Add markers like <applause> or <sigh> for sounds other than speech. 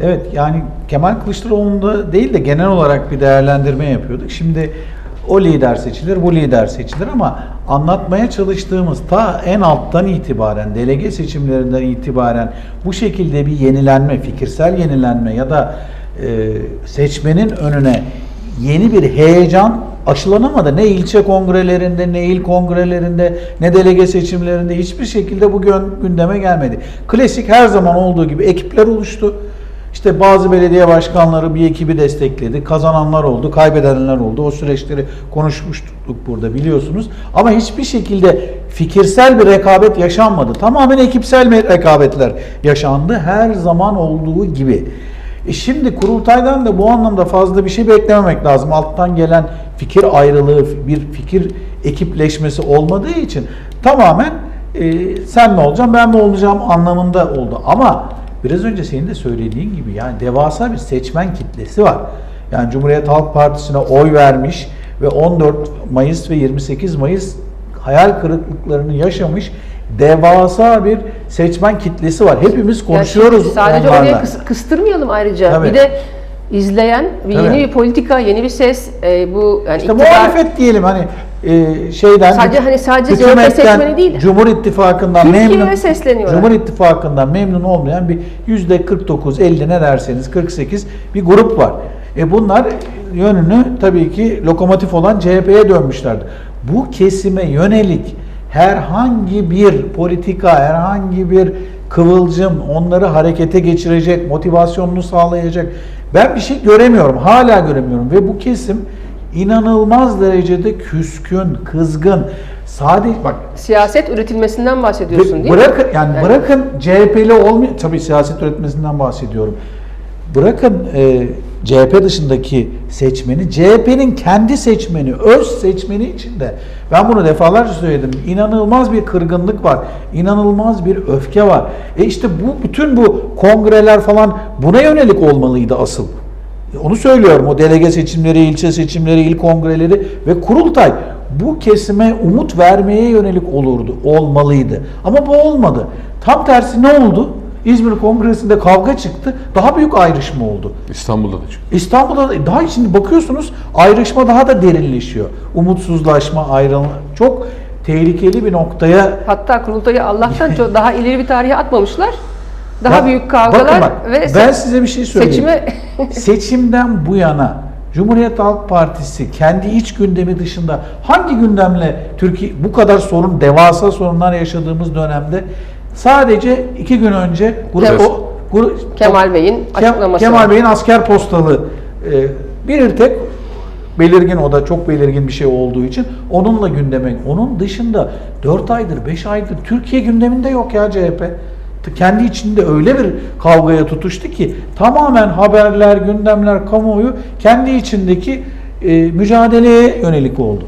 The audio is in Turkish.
Evet yani Kemal Kılıçdaroğlu'nda değil de genel olarak bir değerlendirme yapıyorduk. Şimdi o lider seçilir, bu lider seçilir ama anlatmaya çalıştığımız ta en alttan itibaren, delege seçimlerinden itibaren bu şekilde bir yenilenme, fikirsel yenilenme ya da e, seçmenin önüne yeni bir heyecan aşılanamadı. Ne ilçe kongrelerinde, ne il kongrelerinde, ne delege seçimlerinde hiçbir şekilde bu gündeme gelmedi. Klasik her zaman olduğu gibi ekipler oluştu. İşte bazı belediye başkanları bir ekibi destekledi. Kazananlar oldu, kaybedenler oldu. O süreçleri konuşmuştuk burada biliyorsunuz. Ama hiçbir şekilde fikirsel bir rekabet yaşanmadı. Tamamen ekipsel rekabetler yaşandı her zaman olduğu gibi. E şimdi kurultaydan da bu anlamda fazla bir şey beklememek lazım. Alttan gelen fikir ayrılığı, bir fikir ekipleşmesi olmadığı için tamamen e, sen mi olacaksın ben mi olacağım anlamında oldu. Ama biraz önce senin de söylediğin gibi yani devasa bir seçmen kitlesi var. Yani Cumhuriyet Halk Partisi'ne oy vermiş ve 14 Mayıs ve 28 Mayıs hayal kırıklıklarını yaşamış devasa bir seçmen kitlesi var. Hepimiz Ya konuşuyoruz şimdi sadece onlarla. oraya kıs- kıstırmayalım ayrıca. Tabii. Bir de izleyen bir Tabii. yeni bir politika, yeni bir ses, e, bu yani İşte iktidar- muhalefet diyelim hani e, şeyden Sadece hani sadece CHP seçmeni değil. Cumhur İttifakı'ndan memnun. Cumhur İttifakı'ndan memnun olmayan bir yüzde 49 50 ne derseniz 48 bir grup var. E bunlar yönünü tabii ki lokomotif olan CHP'ye dönmüşlerdi. Bu kesime yönelik herhangi bir politika, herhangi bir kıvılcım onları harekete geçirecek, motivasyonunu sağlayacak. Ben bir şey göremiyorum, hala göremiyorum ve bu kesim inanılmaz derecede küskün, kızgın. Sadece bak siyaset üretilmesinden bahsediyorsun değil mi? bırakın yani, bırakın CHP'li olmuyor tabii siyaset üretmesinden bahsediyorum. Bırakın e, CHP dışındaki seçmeni, CHP'nin kendi seçmeni, öz seçmeni içinde ben bunu defalarca söyledim. İnanılmaz bir kırgınlık var. inanılmaz bir öfke var. E işte bu bütün bu kongreler falan buna yönelik olmalıydı asıl. E Onu söylüyorum. O delege seçimleri, ilçe seçimleri, il kongreleri ve kurultay bu kesime umut vermeye yönelik olurdu, olmalıydı. Ama bu olmadı. Tam tersi ne oldu? İzmir Kongresi'nde kavga çıktı. Daha büyük ayrışma oldu. İstanbul'da da çıktı. İstanbul'da da- daha şimdi bakıyorsunuz ayrışma daha da derinleşiyor. Umutsuzlaşma, ayrılma çok tehlikeli bir noktaya Hatta kurultayı Allah'tan çok daha ileri bir tarihe atmamışlar. Daha Bak- büyük kavgalar bak, ve ben size bir şey söyleyeyim. seçime <laughs> Seçimden bu yana Cumhuriyet Halk Partisi kendi iç gündemi dışında hangi gündemle Türkiye bu kadar sorun, devasa sorunlar yaşadığımız dönemde sadece iki gün önce grup, Kemal- o, gru- Kemal Bey'in açıklaması. Kemal Bey'in asker postalı e, bir tek belirgin o da çok belirgin bir şey olduğu için onunla gündeme onun dışında 4 aydır 5 aydır Türkiye gündeminde yok ya CHP. Kendi içinde öyle bir kavgaya tutuştu ki tamamen haberler, gündemler, kamuoyu kendi içindeki e, mücadeleye yönelik oldu.